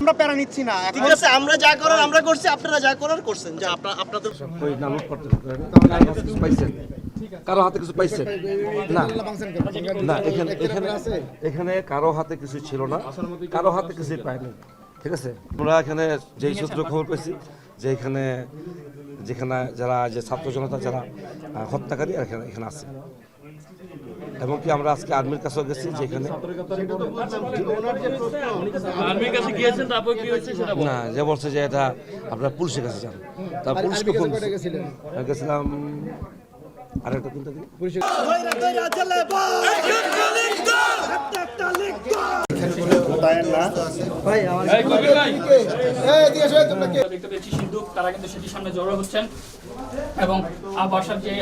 আমরা প্যারা নিচ্ছি না। ঠিক আছে আমরা যা করার আমরা করছি আপনারা যা করার করছেন। যা আপনারা আপনাদের কই করতে কারও হাতে কিছু পাইছেন? কারও হাতে কিছু পাইছে না। না এখানে এখানে এখানে কারও হাতে কিছু ছিল না। কারও হাতে কিছু পাইনি। ঠিক আছে? আমরা এখানে যেই সূত্র খবর পেয়েছি যে এখানে যেখানে যারা যে ছাত্র জনতা যারা হত্যাকারী এখানে এখানে আছে। এবং কি আমরা আজকে আর্মির কাছেও গেছি যেখানে আর্মির কাছে গিয়েছেন তারপর কি হয়েছে সেটা বলুন। না যে বলছে যে এটা আপনার পুলিশের কাছে যান। তা পুলিশকে ফোন গেছিলাম আরেকটা কোনটা এই কবির না দেখতে পেয়েছি সিন্ধু তারা কিন্তু সেটির সামনে জড়ো হচ্ছেন এবং বাসার যে